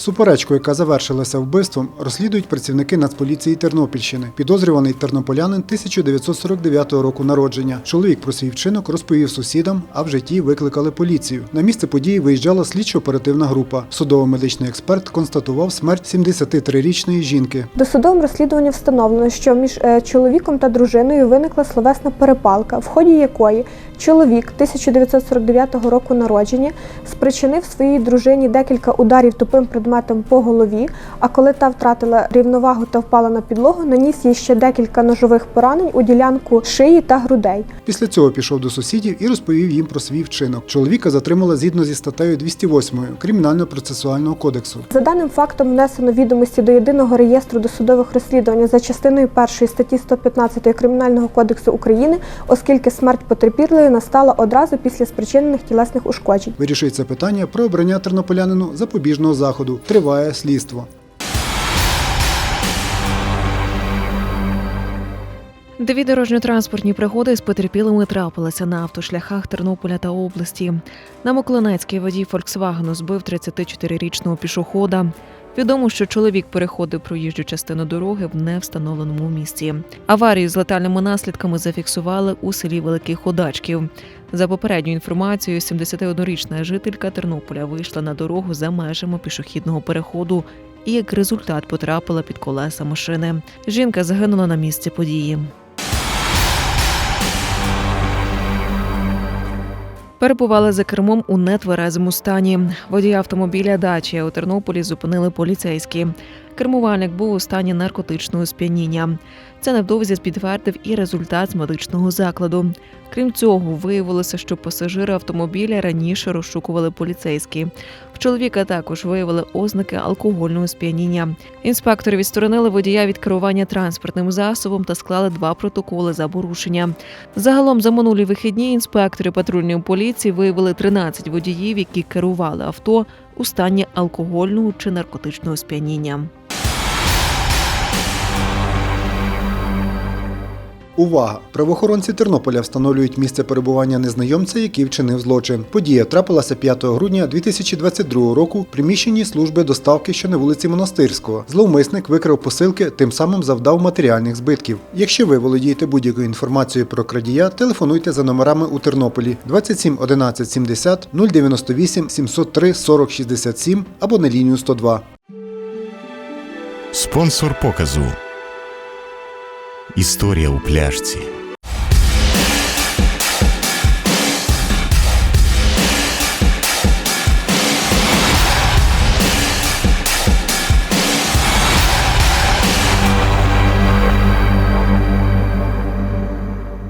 Суперечку, яка завершилася вбивством, розслідують працівники Нацполіції Тернопільщини. Підозрюваний тернополянин 1949 року народження. Чоловік про свій вчинок розповів сусідам, а в житті викликали поліцію. На місце події виїжджала слідчо-оперативна група. Судово-медичний експерт констатував смерть 73-річної жінки. Досудовим розслідуванням встановлено, що між е, чоловіком та дружиною виникла словесна перепалка, в ході якої чоловік 1949 року народження спричинив своїй дружині декілька ударів тупим предметом по голові. А коли та втратила рівновагу та впала на підлогу, наніс їй ще декілька ножових поранень у ділянку шиї та грудей. Після цього пішов до сусідів і розповів їм про свій вчинок. Чоловіка затримали згідно зі статтею 208 Кримінально-процесуального кодексу. За даним фактом внесено відомості до єдиного реєстру досудових розслідувань за частиною 1 статті 115 Кримінального кодексу України, оскільки смерть потерпілої настала одразу після спричинених тілесних ушкоджень. Вирішується питання про обрання тернополянину запобіжного заходу. Триває слідство. Дві дорожньо-транспортні пригоди з потерпілими трапилися на автошляхах Тернополя та області. На Миколинецький водій Фольксвагену збив 34-річного пішохода. Відомо, що чоловік переходив проїжджу частину дороги в невстановленому місці. Аварію з летальними наслідками зафіксували у селі Великих Ходачків. За попередньою інформацією, 71-річна жителька Тернополя вийшла на дорогу за межами пішохідного переходу і як результат потрапила під колеса машини. Жінка загинула на місці події. Перебували за кермом у нетверезому стані. Водія автомобіля дачі у Тернополі зупинили поліцейські. Кермувальник був у стані наркотичного сп'яніння. Це невдовзі підтвердив і результат з медичного закладу. Крім цього, виявилося, що пасажири автомобіля раніше розшукували поліцейські. В чоловіка також виявили ознаки алкогольного сп'яніння. Інспектори відсторонили водія від керування транспортним засобом та склали два протоколи за порушення. Загалом за минулі вихідні інспектори патрульної поліції виявили 13 водіїв, які керували авто у стані алкогольного чи наркотичного сп'яніння. Увага! Правоохоронці Тернополя встановлюють місце перебування незнайомця, який вчинив злочин. Подія трапилася 5 грудня 2022 року в приміщенні служби доставки, що на вулиці Монастирського. Зловмисник викрав посилки, тим самим завдав матеріальних збитків. Якщо ви володієте будь-якою інформацією про крадія, телефонуйте за номерами у Тернополі 27 11 70 098 703 40 67 або на лінію 102. Спонсор показу. Історія у пляшці.